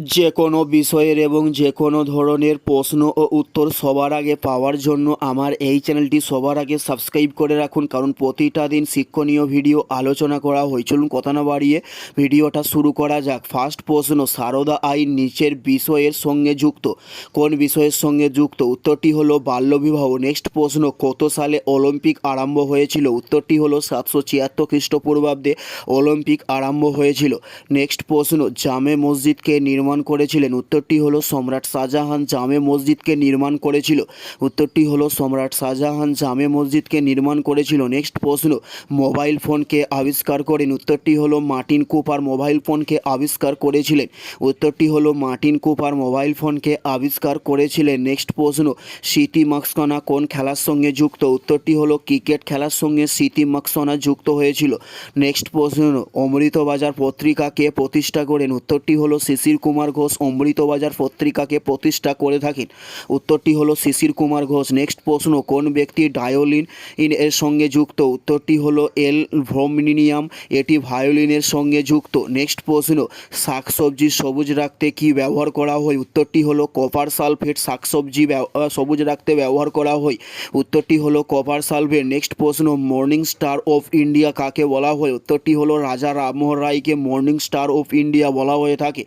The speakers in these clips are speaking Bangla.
যে কোনো বিষয়ের এবং যে কোনো ধরনের প্রশ্ন ও উত্তর সবার আগে পাওয়ার জন্য আমার এই চ্যানেলটি সবার আগে সাবস্ক্রাইব করে রাখুন, কারণ প্রতিটা দিন শিক্ষণীয় ভিডিও আলোচনা করা হয়। চলুন কথা না বাড়িয়ে ভিডিওটা শুরু করা যাক। ফার্স্ট প্রশ্ন, সারদা আইন নিচের বিষয়ের সঙ্গে যুক্ত। কোন বিষয়ের সঙ্গে যুক্ত? উত্তরটি হলো বাল্যবিবাহ। নেক্সট প্রশ্ন, কত সালে অলিম্পিক আরম্ভ হয়েছিল? উত্তরটি হলো সাতশো ছিয়াত্তর খ্রিস্টপূর্বাব্দে অলিম্পিক আরম্ভ হয়েছিল। নেক্সট প্রশ্ন, জামে মসজিদকে নির্মাণ করেছিলেন। উত্তরটি হলো সম্রাট শাহজাহান জামে মসজিদকে নির্মাণ করেছিল। উত্তরটি হলো সম্রাট শাহজাহান জামে মসজিদকে নির্মাণ করেছিল। নেক্সট প্রশ্ন, মোবাইল ফোনকে আবিষ্কার করেন। উত্তরটি হলো মার্টিন কুপার মোবাইল ফোনকে আবিষ্কার করেছিলেন। উত্তরটি হলো মার্টিন কুপার মোবাইল ফোনকে আবিষ্কার করেছিলেন। নেক্সট প্রশ্ন, সিটি মাক্সকানা কোন খেলার সঙ্গে যুক্ত? উত্তরটি হলো ক্রিকেট খেলার সঙ্গে সিটি মাক্সনা যুক্ত হয়েছিল। নেক্সট প্রশ্ন, অমৃতবাজার পত্রিকা কে প্রতিষ্ঠা করেন। উত্তরটি হলো শিশির কুমার ঘোষ অমৃতবাজার পত্রিকাকে প্রতিষ্ঠা করে থাকেন। উত্তরটি হলো শিশির কুমার ঘোষ। নেক্সট প্রশ্ন, কোন ব্যক্তি ডায়োলিন ইন এর সঙ্গে যুক্ত? উত্তরটি হলো এল ভ্রোমিনিয়াম এটি ভায়োলিনের সঙ্গে যুক্ত। নেক্সট প্রশ্ন, শাকসবজি সবুজ রাখতে কি ব্যবহার করা হয়? উত্তরটি হলো কপার সালফেট শাকসবজি সবুজ রাখতে ব্যবহার করা হয়। উত্তরটি হলো কপার সালফেট। নেক্সট প্রশ্ন মর্নিং স্টার অফ ইন্ডিয়া কাকে বলা হয়? উত্তরটি হলো রাজা রামমোহন রায়কে মর্নিং স্টার অফ ইন্ডিয়া বলা হয়ে থাকে।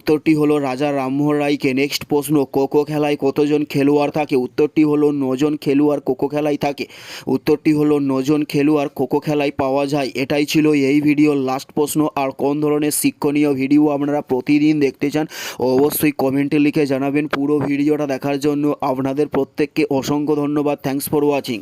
উত্তরটি হলো রাজা রামমোহন রায়কে নেক্সট প্রশ্ন কোকো খেলায় কতজন খেলোয়াড় থাকে? উত্তরটি হলো নজন খেলোয়াড় কোকো খেলায় থাকে। উত্তরটি হলো নজন খেলোয়াড় কোকো খেলায় পাওয়া যায়। এটাই ছিল এই ভিডিওর লাস্ট প্রশ্ন। আর কোন ধরনের শিক্ষণীয় ভিডিও আপনারা প্রতিদিন দেখতে চান, অবশ্যই কমেন্টে লিখে জানাবেন। পুরো ভিডিওটা দেখার জন্য আপনাদের প্রত্যেককে অসংখ্য ধন্যবাদ। Thanks for watching